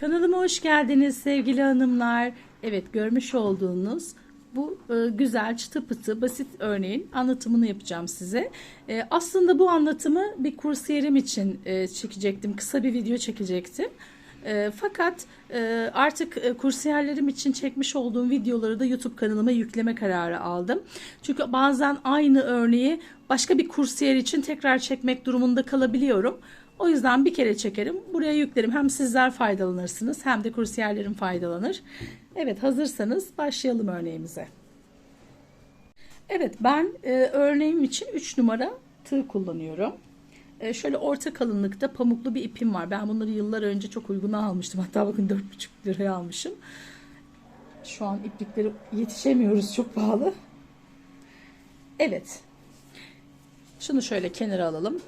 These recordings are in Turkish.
Kanalıma hoş geldiniz sevgili hanımlar. Evet görmüş olduğunuz bu e, güzel çıtı pıtı basit örneğin anlatımını yapacağım size. E, aslında bu anlatımı bir kursiyerim için e, çekecektim. Kısa bir video çekecektim. E, fakat e, artık e, kursiyerlerim için çekmiş olduğum videoları da YouTube kanalıma yükleme kararı aldım. Çünkü bazen aynı örneği başka bir kursiyer için tekrar çekmek durumunda kalabiliyorum. O yüzden bir kere çekerim. Buraya yüklerim. Hem sizler faydalanırsınız hem de kursiyerlerim faydalanır. Evet hazırsanız başlayalım örneğimize. Evet ben e, örneğim için 3 numara tığ kullanıyorum. E, şöyle orta kalınlıkta pamuklu bir ipim var. Ben bunları yıllar önce çok uyguna almıştım. Hatta bakın 4,5 liraya almışım. Şu an iplikleri yetişemiyoruz çok pahalı. Evet. Şunu şöyle kenara alalım.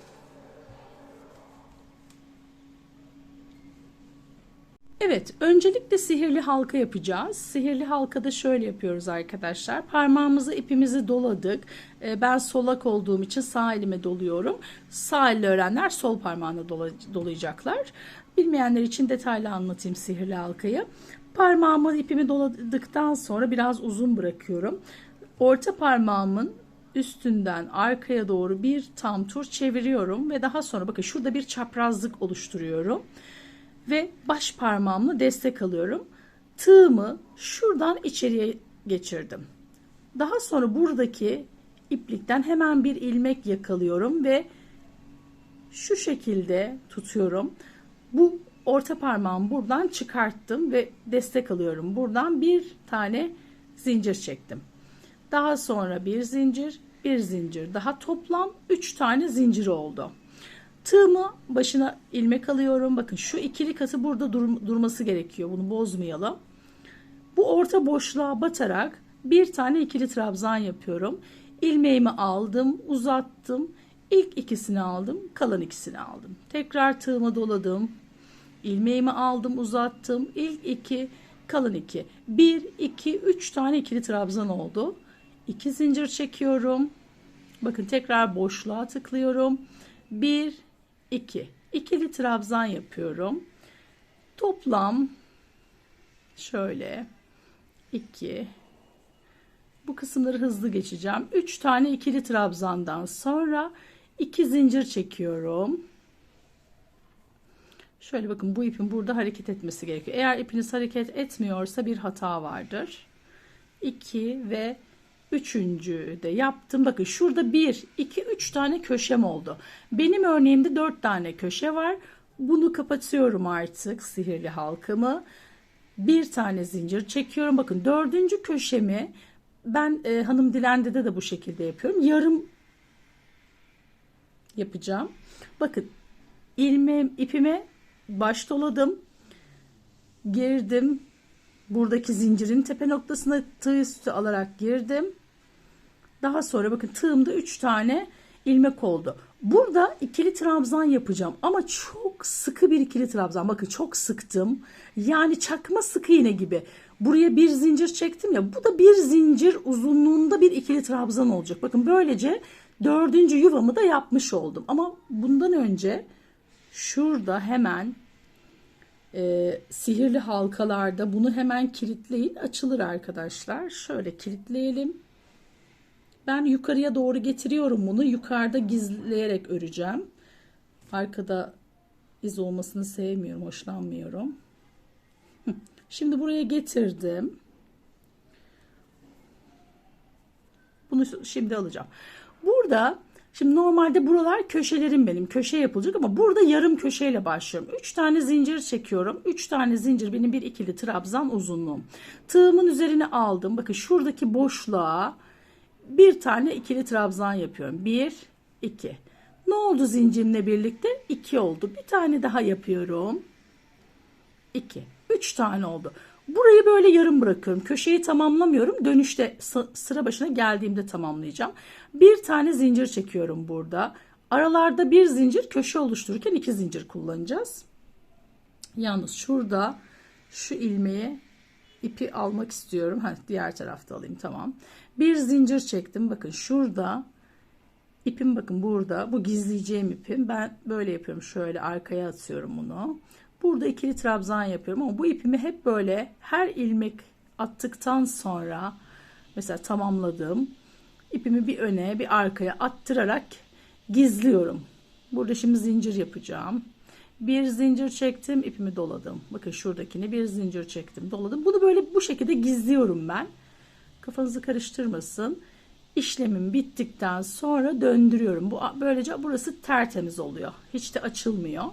Evet, öncelikle sihirli halka yapacağız. Sihirli halkada şöyle yapıyoruz arkadaşlar. Parmağımızı ipimizi doladık. Ee, ben solak olduğum için sağ elime doluyorum. Sağ elle öğrenler sol parmağına dolayacaklar. Bilmeyenler için detaylı anlatayım sihirli halkayı. Parmağımı ipimi doladıktan sonra biraz uzun bırakıyorum. Orta parmağımın üstünden arkaya doğru bir tam tur çeviriyorum ve daha sonra bakın şurada bir çaprazlık oluşturuyorum ve baş parmağımla destek alıyorum. Tığımı şuradan içeriye geçirdim. Daha sonra buradaki iplikten hemen bir ilmek yakalıyorum ve şu şekilde tutuyorum. Bu orta parmağımı buradan çıkarttım ve destek alıyorum. Buradan bir tane zincir çektim. Daha sonra bir zincir, bir zincir. Daha toplam 3 tane zincir oldu. Tığımı başına ilmek alıyorum. Bakın şu ikili katı burada dur durması gerekiyor. Bunu bozmayalım. Bu orta boşluğa batarak bir tane ikili trabzan yapıyorum. İlmeğimi aldım, uzattım. İlk ikisini aldım, kalan ikisini aldım. Tekrar tığımı doladım. İlmeğimi aldım, uzattım. İlk iki, kalan iki. Bir, iki, üç tane ikili trabzan oldu. İki zincir çekiyorum. Bakın tekrar boşluğa tıklıyorum. Bir, 2. İkili trabzan yapıyorum. Toplam şöyle 2 bu kısımları hızlı geçeceğim. 3 tane ikili trabzandan sonra 2 zincir çekiyorum. Şöyle bakın bu ipin burada hareket etmesi gerekiyor. Eğer ipiniz hareket etmiyorsa bir hata vardır. 2 ve Üçüncü de yaptım. Bakın şurada bir, iki, üç tane köşem oldu. Benim örneğimde dört tane köşe var. Bunu kapatıyorum artık sihirli halkamı. Bir tane zincir çekiyorum. Bakın dördüncü köşemi ben e, hanım dilende de bu şekilde yapıyorum. Yarım yapacağım. Bakın ilmeğim ipime baş doladım. Girdim. Buradaki zincirin tepe noktasına tığ üstü alarak girdim. Daha sonra bakın tığımda 3 tane ilmek oldu. Burada ikili trabzan yapacağım ama çok sıkı bir ikili trabzan. Bakın çok sıktım. Yani çakma sıkı iğne gibi. Buraya bir zincir çektim ya. Bu da bir zincir uzunluğunda bir ikili trabzan olacak. Bakın böylece dördüncü yuvamı da yapmış oldum. Ama bundan önce şurada hemen e, sihirli halkalarda bunu hemen kilitleyin açılır arkadaşlar. Şöyle kilitleyelim. Ben yukarıya doğru getiriyorum bunu. Yukarıda gizleyerek öreceğim. Arkada iz olmasını sevmiyorum, hoşlanmıyorum. Şimdi buraya getirdim. Bunu şimdi alacağım. Burada şimdi normalde buralar köşelerim benim. Köşe yapılacak ama burada yarım köşeyle başlıyorum. 3 tane zincir çekiyorum. 3 tane zincir benim bir ikili trabzan uzunluğum. Tığımın üzerine aldım. Bakın şuradaki boşluğa bir tane ikili trabzan yapıyorum. Bir, iki. Ne oldu zincirimle birlikte? İki oldu. Bir tane daha yapıyorum. İki. Üç tane oldu. Burayı böyle yarım bırakıyorum. Köşeyi tamamlamıyorum. Dönüşte sıra başına geldiğimde tamamlayacağım. Bir tane zincir çekiyorum burada. Aralarda bir zincir köşe oluştururken iki zincir kullanacağız. Yalnız şurada şu ilmeği ipi almak istiyorum. Ha, diğer tarafta alayım tamam. Bir zincir çektim. Bakın şurada ipim bakın burada. Bu gizleyeceğim ipim. Ben böyle yapıyorum. Şöyle arkaya atıyorum bunu. Burada ikili trabzan yapıyorum ama bu ipimi hep böyle her ilmek attıktan sonra mesela tamamladım. ipimi bir öne bir arkaya attırarak gizliyorum. Burada şimdi zincir yapacağım. Bir zincir çektim, ipimi doladım. Bakın şuradakini bir zincir çektim, doladım. Bunu böyle bu şekilde gizliyorum ben. Kafanızı karıştırmasın. İşlemim bittikten sonra döndürüyorum. Bu böylece burası tertemiz oluyor. Hiç de açılmıyor.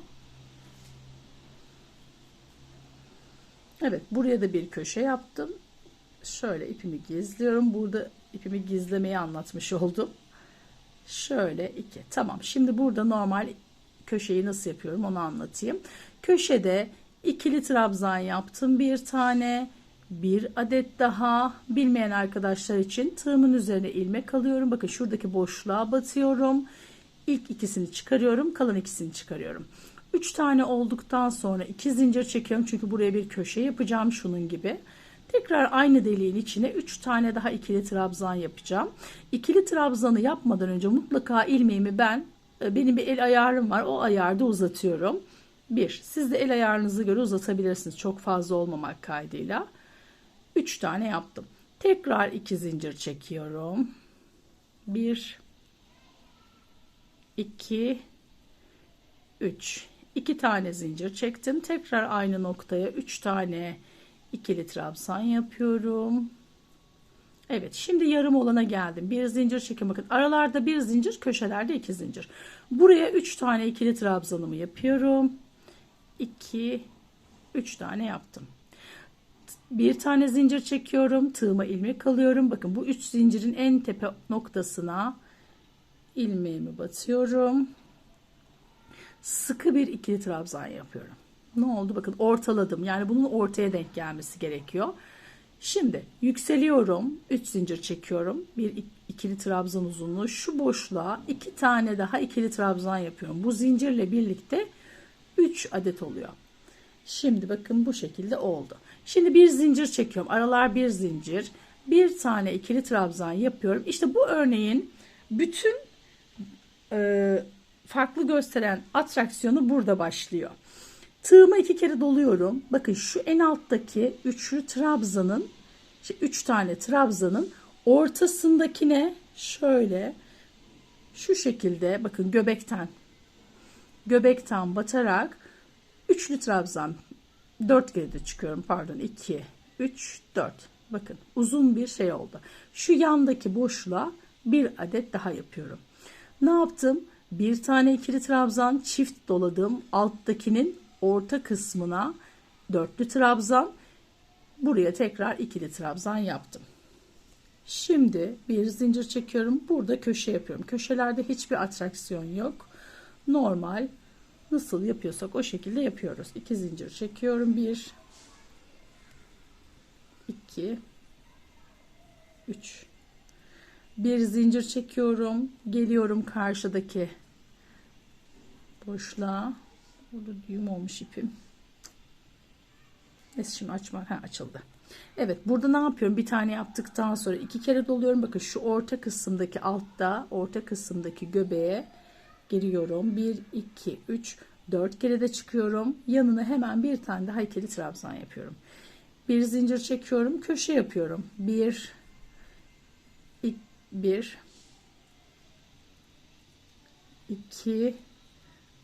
Evet, buraya da bir köşe yaptım. Şöyle ipimi gizliyorum. Burada ipimi gizlemeyi anlatmış oldum. Şöyle iki. Tamam. Şimdi burada normal köşeyi nasıl yapıyorum onu anlatayım. Köşede ikili trabzan yaptım bir tane. Bir adet daha bilmeyen arkadaşlar için tığımın üzerine ilmek alıyorum. Bakın şuradaki boşluğa batıyorum. İlk ikisini çıkarıyorum. Kalan ikisini çıkarıyorum. 3 tane olduktan sonra 2 zincir çekiyorum. Çünkü buraya bir köşe yapacağım şunun gibi. Tekrar aynı deliğin içine 3 tane daha ikili trabzan yapacağım. İkili trabzanı yapmadan önce mutlaka ilmeğimi ben e, benim bir el ayarım var. O ayarda uzatıyorum. Bir, siz de el ayarınızı göre uzatabilirsiniz. Çok fazla olmamak kaydıyla. 3 tane yaptım. Tekrar 2 zincir çekiyorum. 1 2 3 2 tane zincir çektim. Tekrar aynı noktaya 3 tane ikili trabzan yapıyorum. Evet şimdi yarım olana geldim. Bir zincir çekim bakın. Aralarda bir zincir köşelerde iki zincir. Buraya üç tane ikili trabzanımı yapıyorum. 2 3 tane yaptım. Bir tane zincir çekiyorum. Tığıma ilmek alıyorum. Bakın bu üç zincirin en tepe noktasına ilmeğimi batıyorum. Sıkı bir ikili trabzan yapıyorum. Ne oldu? Bakın ortaladım. Yani bunun ortaya denk gelmesi gerekiyor. Şimdi yükseliyorum. 3 zincir çekiyorum. Bir ikili trabzan uzunluğu. Şu boşluğa 2 tane daha ikili trabzan yapıyorum. Bu zincirle birlikte 3 adet oluyor. Şimdi bakın bu şekilde oldu. Şimdi bir zincir çekiyorum. Aralar bir zincir. Bir tane ikili trabzan yapıyorum. İşte bu örneğin bütün e, farklı gösteren atraksiyonu burada başlıyor. Tığıma iki kere doluyorum. Bakın şu en alttaki üçlü trabzanın, işte üç tane trabzanın ortasındakine şöyle şu şekilde bakın göbekten göbekten batarak üçlü trabzan dört kere de çıkıyorum pardon iki üç dört bakın uzun bir şey oldu. Şu yandaki boşluğa bir adet daha yapıyorum. Ne yaptım? Bir tane ikili trabzan çift doladım. Alttakinin orta kısmına dörtlü trabzan buraya tekrar ikili trabzan yaptım. Şimdi bir zincir çekiyorum. Burada köşe yapıyorum. Köşelerde hiçbir atraksiyon yok. Normal nasıl yapıyorsak o şekilde yapıyoruz. İki zincir çekiyorum. Bir, iki, üç. Bir zincir çekiyorum. Geliyorum karşıdaki boşluğa Burada düğüm olmuş ipim. Neyse şimdi açmak ha, açıldı. Evet burada ne yapıyorum? Bir tane yaptıktan sonra iki kere doluyorum. Bakın şu orta kısımdaki altta orta kısımdaki göbeğe giriyorum. 1, 2, 3, 4 kere de çıkıyorum. Yanına hemen bir tane daha ikili trabzan yapıyorum. Bir zincir çekiyorum. Köşe yapıyorum. 1, 1, 2,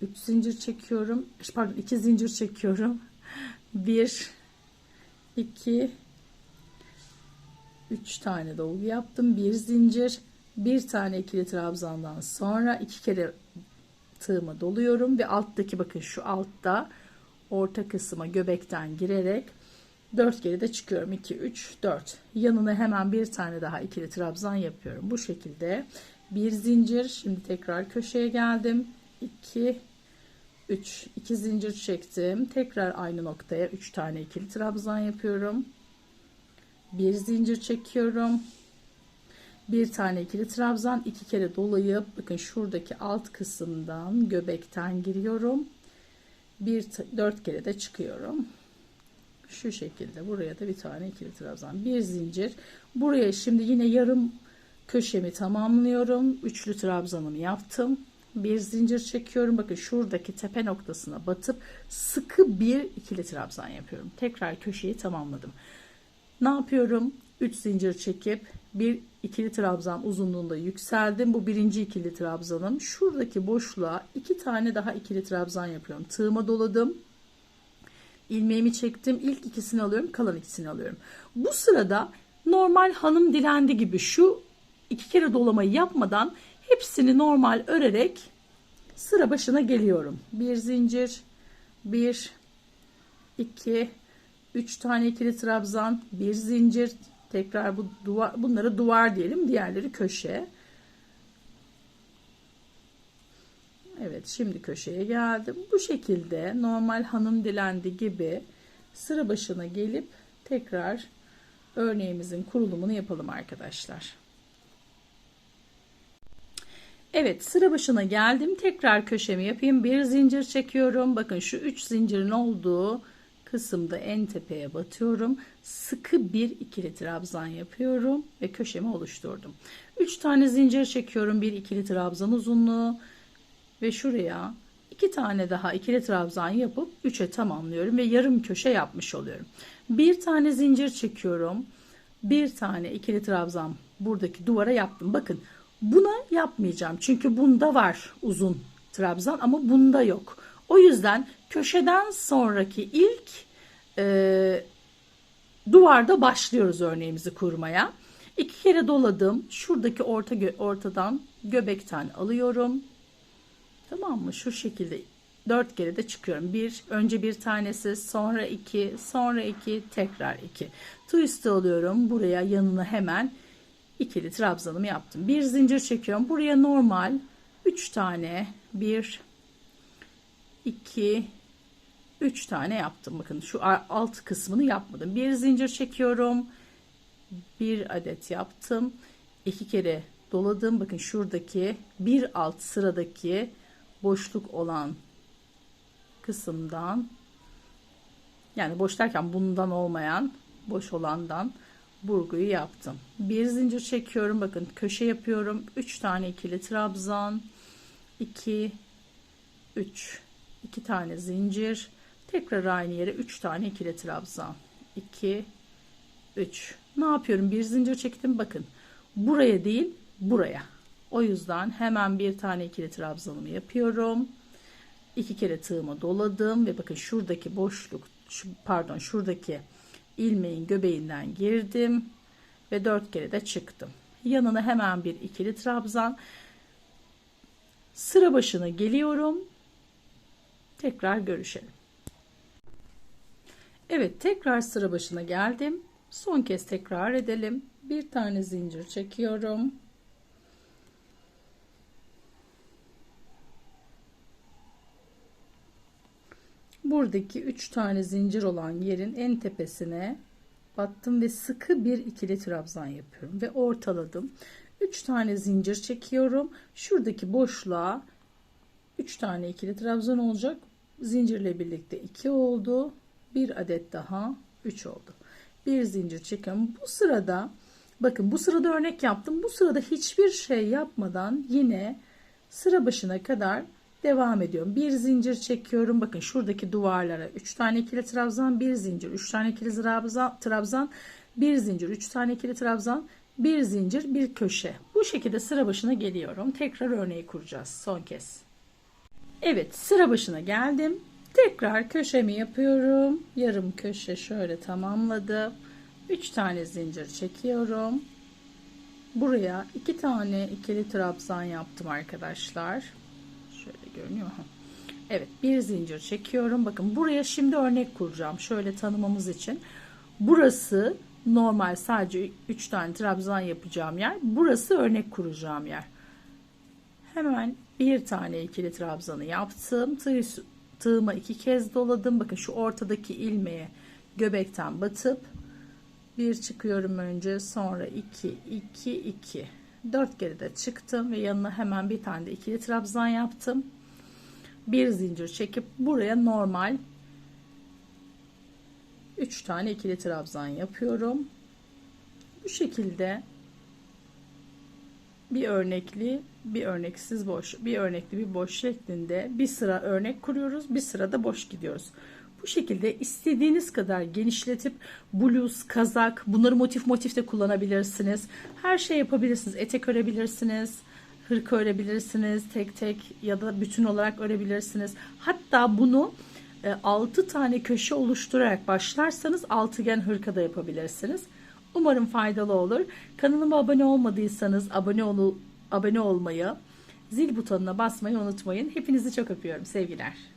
3 zincir çekiyorum. Pardon 2 zincir çekiyorum. 1 2 3 tane dolgu yaptım. 1 zincir, bir tane ikili trabzandan sonra iki kere tığımı doluyorum ve alttaki bakın şu altta orta kısma göbekten girerek 4 kere de çıkıyorum. 2 3 4. Yanına hemen bir tane daha ikili trabzan yapıyorum. Bu şekilde bir zincir. Şimdi tekrar köşeye geldim. 2 3 2 zincir çektim tekrar aynı noktaya 3 tane ikili trabzan yapıyorum bir zincir çekiyorum bir tane ikili trabzan iki kere dolayıp bakın şuradaki alt kısımdan göbekten giriyorum bir dört kere de çıkıyorum şu şekilde buraya da bir tane ikili trabzan bir zincir buraya şimdi yine yarım köşemi tamamlıyorum üçlü trabzanımı yaptım Bir zincir çekiyorum. Bakın şuradaki tepe noktasına batıp sıkı bir ikili trabzan yapıyorum. Tekrar köşeyi tamamladım. Ne yapıyorum? 3 zincir çekip bir ikili trabzan uzunluğunda yükseldim. Bu birinci ikili trabzanım. Şuradaki boşluğa iki tane daha ikili trabzan yapıyorum. Tığıma doladım. ilmeğimi çektim. İlk ikisini alıyorum. Kalan ikisini alıyorum. Bu sırada normal hanım dilendi gibi şu iki kere dolamayı yapmadan hepsini normal örerek sıra başına geliyorum. Bir zincir, bir, iki, üç tane ikili trabzan, bir zincir, tekrar bu duvar, bunları duvar diyelim, diğerleri köşe. Evet, şimdi köşeye geldim. Bu şekilde normal hanım dilendi gibi sıra başına gelip tekrar örneğimizin kurulumunu yapalım arkadaşlar. Evet sıra başına geldim. Tekrar köşemi yapayım. Bir zincir çekiyorum. Bakın şu üç zincirin olduğu kısımda en tepeye batıyorum. Sıkı bir ikili trabzan yapıyorum ve köşemi oluşturdum. Üç tane zincir çekiyorum. Bir ikili trabzan uzunluğu ve şuraya iki tane daha ikili trabzan yapıp üçe tamamlıyorum ve yarım köşe yapmış oluyorum. Bir tane zincir çekiyorum. Bir tane ikili trabzan buradaki duvara yaptım. Bakın Buna yapmayacağım. Çünkü bunda var uzun trabzan ama bunda yok. O yüzden köşeden sonraki ilk e, duvarda başlıyoruz örneğimizi kurmaya. İki kere doladım. Şuradaki orta ortadan göbekten alıyorum. Tamam mı? Şu şekilde dört kere de çıkıyorum. Bir, önce bir tanesi, sonra iki, sonra iki, tekrar iki. Twist alıyorum. Buraya yanına hemen ikili trabzanımı yaptım. Bir zincir çekiyorum. Buraya normal 3 tane 1 2 3 tane yaptım. Bakın şu alt kısmını yapmadım. Bir zincir çekiyorum. Bir adet yaptım. iki kere doladım. Bakın şuradaki bir alt sıradaki boşluk olan kısımdan yani boş derken bundan olmayan boş olandan burguyu yaptım. Bir zincir çekiyorum. Bakın köşe yapıyorum. 3 tane ikili trabzan. 2 3 2 tane zincir. Tekrar aynı yere 3 tane ikili trabzan. 2 3 ne yapıyorum? Bir zincir çektim. Bakın buraya değil buraya. O yüzden hemen bir tane ikili trabzanımı yapıyorum. İki kere tığımı doladım ve bakın şuradaki boşluk şu, pardon şuradaki ilmeğin göbeğinden girdim ve dört kere de çıktım. Yanına hemen bir ikili trabzan. Sıra başına geliyorum. Tekrar görüşelim. Evet tekrar sıra başına geldim. Son kez tekrar edelim. Bir tane zincir çekiyorum. buradaki 3 tane zincir olan yerin en tepesine battım ve sıkı bir ikili trabzan yapıyorum ve ortaladım. 3 tane zincir çekiyorum. Şuradaki boşluğa 3 tane ikili trabzan olacak. Zincirle birlikte 2 oldu. Bir adet daha 3 oldu. Bir zincir çekiyorum. Bu sırada bakın bu sırada örnek yaptım. Bu sırada hiçbir şey yapmadan yine sıra başına kadar devam ediyorum. Bir zincir çekiyorum. Bakın şuradaki duvarlara 3 tane ikili trabzan, bir zincir, 3 tane ikili trabzan, trabzan, bir zincir, 3 tane ikili trabzan, bir zincir, bir köşe. Bu şekilde sıra başına geliyorum. Tekrar örneği kuracağız son kez. Evet, sıra başına geldim. Tekrar köşemi yapıyorum. Yarım köşe şöyle tamamladım. 3 tane zincir çekiyorum. Buraya 2 tane ikili trabzan yaptım arkadaşlar görünüyor. Evet bir zincir çekiyorum. Bakın buraya şimdi örnek kuracağım. Şöyle tanımamız için. Burası normal sadece 3 tane trabzan yapacağım yer. Burası örnek kuracağım yer. Hemen bir tane ikili trabzanı yaptım. Tığ, tığıma iki kez doladım. Bakın şu ortadaki ilmeğe göbekten batıp bir çıkıyorum önce sonra 2 2 2 4 kere de çıktım ve yanına hemen bir tane de ikili trabzan yaptım bir zincir çekip buraya normal 3 tane ikili trabzan yapıyorum. Bu şekilde bir örnekli, bir örneksiz boş, bir örnekli bir boş şeklinde bir sıra örnek kuruyoruz, bir sırada boş gidiyoruz. Bu şekilde istediğiniz kadar genişletip bluz, kazak, bunları motif motif de kullanabilirsiniz. Her şey yapabilirsiniz. Etek örebilirsiniz, hırka örebilirsiniz, tek tek ya da bütün olarak örebilirsiniz. Hatta bunu 6 tane köşe oluşturarak başlarsanız altıgen hırka da yapabilirsiniz. Umarım faydalı olur. Kanalıma abone olmadıysanız abone ol abone olmayı, zil butonuna basmayı unutmayın. Hepinizi çok öpüyorum. Sevgiler.